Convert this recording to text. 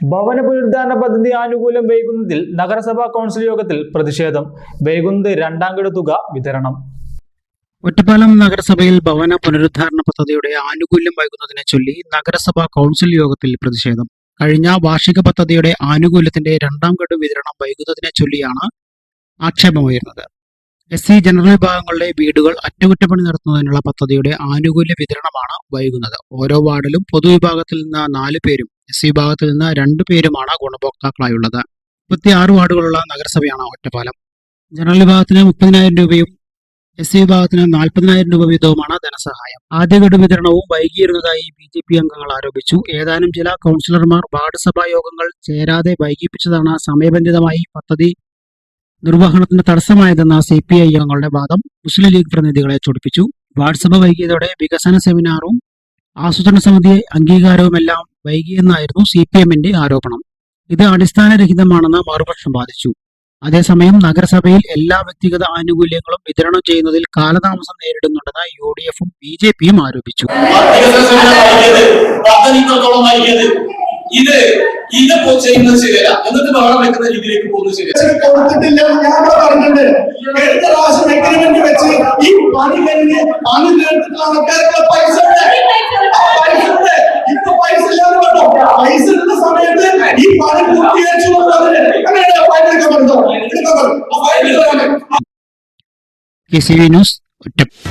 ഭവന പുനരുദ്ധാരണ പദ്ധതി ആനുകൂല്യം വൈകുന്നതിൽ നഗരസഭാ കൗൺസിൽ യോഗത്തിൽ പ്രതിഷേധം. വൈകുന്നത് രണ്ടാം ഗഡു തുക വിതരണം. ഒറ്റപ്പാലം നഗരസഭയിൽ ഭവന പുനരുദ്ധാരണ പദ്ധതിയുടെ ആനുകൂല്യം വൈകുന്നതിനെ ചൊല്ലി നഗരസഭാ കൗൺസിൽ യോഗത്തിൽ പ്രതിഷേധം. കഴിഞ്ഞ വാർഷിക പദ്ധതിയുടെ ആനുകൂല്യത്തിന്റെ രണ്ടാം ഗഡു വിതരണം വൈകുന്നതിനെ ചൊല്ലിയാണ് ആക്ഷേപമുയർന്നത്. എസ് സി ജനറൽ വിഭാഗങ്ങളുടെ വീടുകൾ അറ്റകുറ്റപ്പണി നടത്തുന്നതിനുള്ള പദ്ധതിയുടെ ആനുകൂല്യ വിതരണമാണ് വൈകുന്നത്. ഓരോ വാർഡിലും പൊതുവിഭാഗത്തിൽ നിന്ന് നാല് പേരും എസ് സി വിഭാഗത്തിൽ നിന്ന് രണ്ടു പേരുമാണ് ഗുണഭോക്താക്കളായുള്ളത്. മുപ്പത്തിയാറ് വാർഡുകളുള്ള നഗരസഭയാണ് ഒറ്റപ്പാലം. ജനറൽ വിഭാഗത്തിന് മുപ്പതിനായിരം രൂപയും എസ് സി വിഭാഗത്തിന് നാൽപ്പതിനായിരം രൂപ വീതവുമാണ് ധനസഹായം. ആദ്യ ഗഡു വിതരണവും വൈകിയിരുന്നതായി ബി ജെ പി അംഗങ്ങൾ ആരോപിച്ചു. ഏതാനും ചില കൗൺസിലർമാർ വാർഡ് സഭാ യോഗങ്ങൾ ചേരാതെ വൈകിപ്പിച്ചതാണ് സമയബന്ധിതമായി പദ്ധതി നിർവഹണത്തിന് തടസ്സമായതെന്ന സി പി ഐ അംഗങ്ങളുടെ വാദം മുസ്ലിം ലീഗ് പ്രതിനിധികളെ ചൊടിപ്പിച്ചു. വാർഡ് സഭ വൈകിയതോടെ വികസന സെമിനാറും ആസൂത്രണ സമിതി അംഗീകാരവുമെല്ലാം വൈകിയെന്നായിരുന്നു സി പി എമ്മിന്റെ ആരോപണം. ഇത് അടിസ്ഥാനരഹിതമാണെന്ന് മറുപക്ഷം വാദിച്ചു. അതേസമയം നഗരസഭയിൽ എല്ലാ വ്യക്തിഗത ആനുകൂല്യങ്ങളും വിതരണം ചെയ്യുന്നതിൽ കാലതാമസം നേരിടുന്നുണ്ടെന്ന് യു ഡി എഫും ബി ജെ പിയും ആരോപിച്ചു. ഇത് ഇത് ചെയ്യുന്നത് ശരിയല്ല. എന്നിട്ട് ബഹളം വെക്കുന്ന രീതിയിലേക്ക് പോകുന്നത് ശരിയല്ല. കൊടുത്തിട്ടില്ല ഞാൻ പറഞ്ഞിട്ടുണ്ട്. എടുത്ത പ്രാവശ്യം എഗ്രിമെന്റ് വെച്ച് ഈ പണി കഴിഞ്ഞ് പണി തീർത്തിട്ടുള്ള ആൾക്കാർക്ക് പൈസ ഈ പണി പൂർത്തീകരിച്ചു പറ്റും ആ fine K C V news Ottapalam